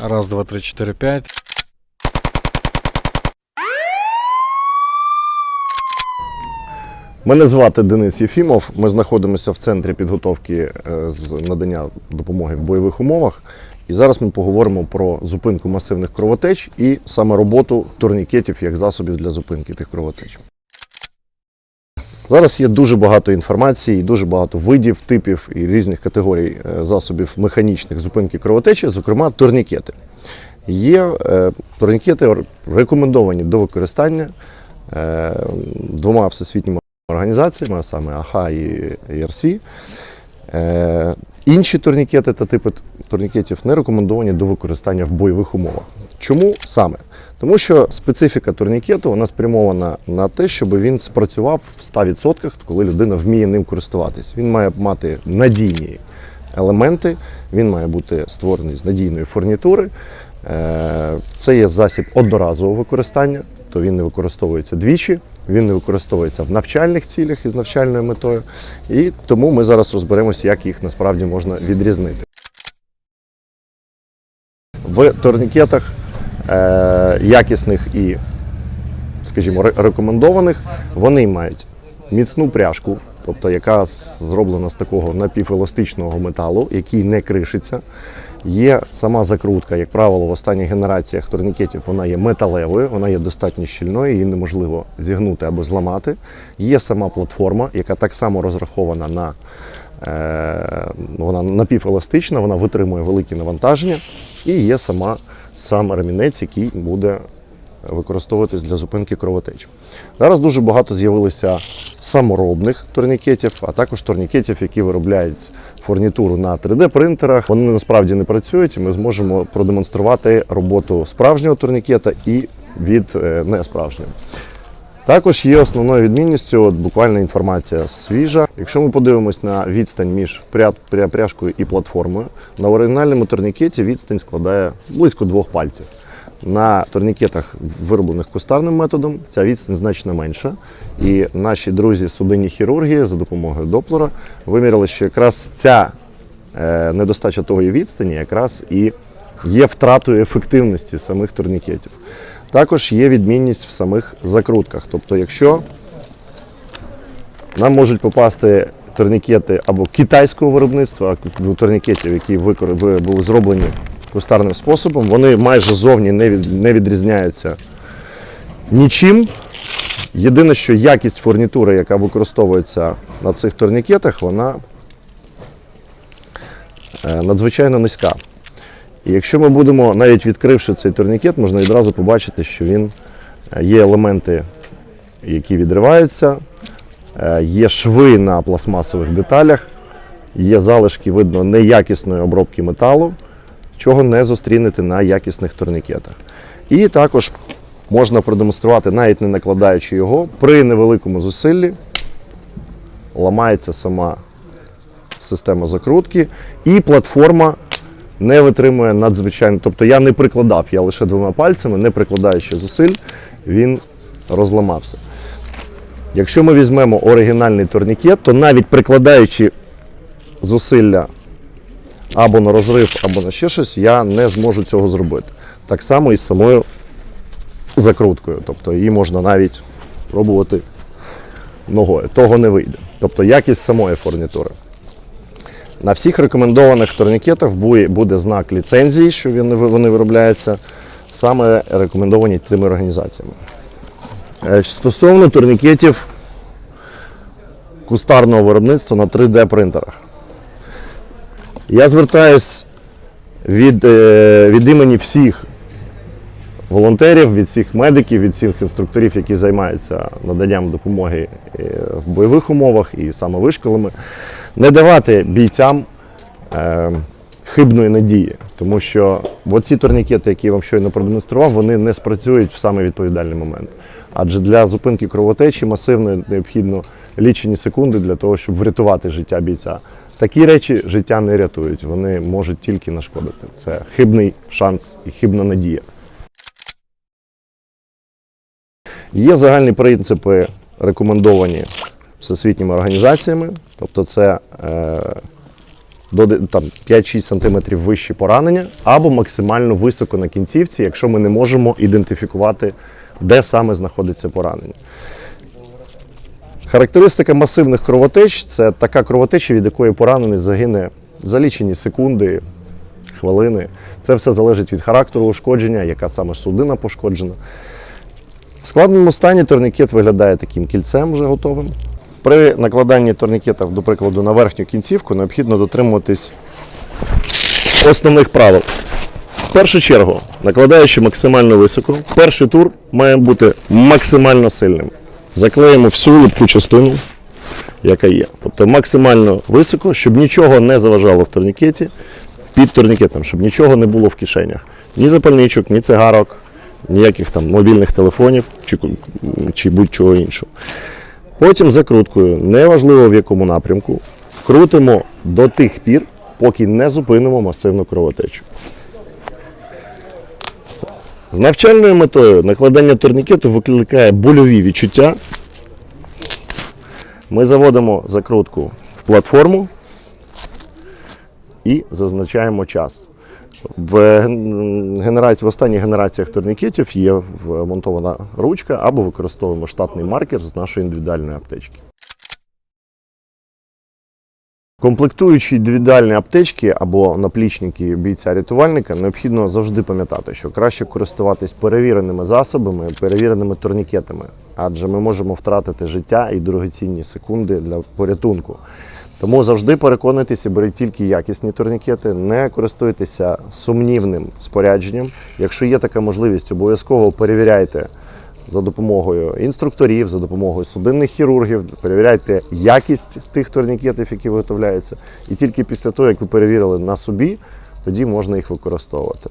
Раз, два, три, чотири, п'ять. Мене звати Денис Єфімов. Ми знаходимося в центрі підготовки е, з надання допомоги в бойових умовах. І зараз ми поговоримо про зупинку масивних кровотеч і саме роботу турнікетів як засобів для зупинки тих кровотеч. Зараз є дуже багато інформації, дуже багато видів, типів і різних категорій е, засобів механічних зупинки кровотечі, зокрема турнікети. Є е, турнікети рекомендовані до використання е, двома всесвітніми організаціями, а саме АХА і ЄРСі. Е, інші турнікети та типи турнікетів не рекомендовані до використання в бойових умовах. Чому саме? Тому що специфіка турнікету вона спрямована на те, щоб він спрацював в 100%, коли людина вміє ним користуватись. Він має мати надійні елементи, він має бути створений з надійної фурнітури. Е, Це є засіб одноразового використання, то він не використовується двічі, він не використовується в навчальних цілях із навчальною метою. І тому ми зараз розберемося, як їх насправді можна відрізнити. В турнікетах е, якісних і, скажімо, рекомендованих, вони мають міцну пряжку, тобто яка зроблена з такого напівеластичного металу, який не кришиться. Є сама закрутка, як правило, в останніх генераціях турнікетів вона є металевою, вона є достатньо щільною, її неможливо зігнути або зламати. Є сама платформа, яка так само розрахована на е, вона напівеластична, вона витримує великі навантаження, і є сама сам ремінець, який буде використовуватись для зупинки кровотеч. Зараз дуже багато з'явилося саморобних турнікетів, а також турнікетів, які виробляють фурнітуру на 3D-принтерах. Вони насправді не працюють, і ми зможемо продемонструвати роботу справжнього турнікета і від е, несправжнього. Також є основною відмінністю от, буквально інформація свіжа. Якщо ми подивимось на відстань між пря- пря- і платформою, на оригінальному турнікеті відстань складає близько двох пальців. На турнікетах, вироблених кустарним методом, ця відстань значно менша. І наші друзі судинні хірурги за допомогою доплера виміряли, що якраз ця е, недостача тої відстані якраз і є втратою ефективності самих турнікетів. Також є відмінність в самих закрутках. Тобто, якщо нам можуть попасти турнікети або китайського виробництва, а турнікетів, які були зроблені кустарним способом, вони майже зовні не, від, не відрізняються нічим. Єдине, що якість фурнітури, яка використовується на цих турнікетах, вона е, надзвичайно низька. І якщо ми будемо, навіть відкривши цей турнікет, можна відразу побачити, що він е, є елементи, які відриваються, е, є шви на пластмасових деталях, є залишки, видно, неякісної обробки металу, чого не зустрінете на якісних турнікетах. І також можна продемонструвати, навіть не накладаючи його, при невеликому зусиллі ламається сама система закрутки, і платформа не витримує надзвичайно. Тобто я не прикладав, я лише двома пальцями, не прикладаючи зусиль, він розламався. Якщо ми візьмемо оригінальний турнікет, то навіть прикладаючи зусилля або на розрив, або на ще щось, я не зможу цього зробити. Так само і з самою закруткою. Тобто її можна навіть пробувати ногою. Того не вийде. Тобто якість самої фурнітури. На всіх рекомендованих турнікетах буде знак ліцензії, що вони виробляються саме рекомендовані тими організаціями. Е, Стосовно турнікетів кустарного виробництва на 3D принтерах. Я звертаюсь від, е, від імені всіх волонтерів, від всіх медиків, від всіх інструкторів, які займаються наданням допомоги е, в бойових умовах і самовишколами, не давати бійцям е, хибної надії. Тому що ці турнікети, які я вам щойно продемонстрував, вони не спрацюють в самий відповідальний момент. Адже для зупинки кровотечі масивно необхідно лічені секунди для того, щоб врятувати життя бійця. Такі речі життя не рятують, вони можуть тільки нашкодити. Це хибний шанс і хибна надія. Є загальні принципи, рекомендовані всесвітніми організаціями, тобто це е, до там, 5-6 см вищі поранення, або максимально високо на кінцівці, якщо ми не можемо ідентифікувати, де саме знаходиться поранення. Характеристика масивних кровотеч це така кровотеча, від якої поранений загине за лічені секунди, хвилини. Це все залежить від характеру ушкодження, яка саме судина пошкоджена. В складному стані турнікет виглядає таким кільцем вже готовим. При накладанні турнікета, до прикладу, на верхню кінцівку необхідно дотримуватись основних правил. В першу чергу, накладаючи максимально високо, перший тур має бути максимально сильним. Заклеїмо всю липку частину, яка є. Тобто максимально високо, щоб нічого не заважало в турнікеті, під турнікетом, щоб нічого не було в кишенях. Ні запальничок, ні цигарок, ніяких там мобільних телефонів чи, чи будь-чого іншого. Потім закруткою, неважливо в якому напрямку, крутимо до тих пір, поки не зупинимо масивну кровотечу. З навчальною метою накладання турнікету викликає больові відчуття. Ми заводимо закрутку в платформу і зазначаємо час. В, генерації, в останніх генераціях турнікетів є вмонтована ручка або використовуємо штатний маркер з нашої індивідуальної аптечки. Комплектуючи індивідуальні аптечки або наплічники бійця-рятувальника, необхідно завжди пам'ятати, що краще користуватись перевіреними засобами, перевіреними турнікетами, адже ми можемо втратити життя і дорогоцінні секунди для порятунку. Тому завжди переконуйтеся, беріть тільки якісні турнікети, не користуйтеся сумнівним спорядженням. Якщо є така можливість, обов'язково перевіряйте за допомогою інструкторів, за допомогою судинних хірургів, перевіряйте якість тих турнікетів, які виготовляються. І тільки після того, як ви перевірили на собі, тоді можна їх використовувати.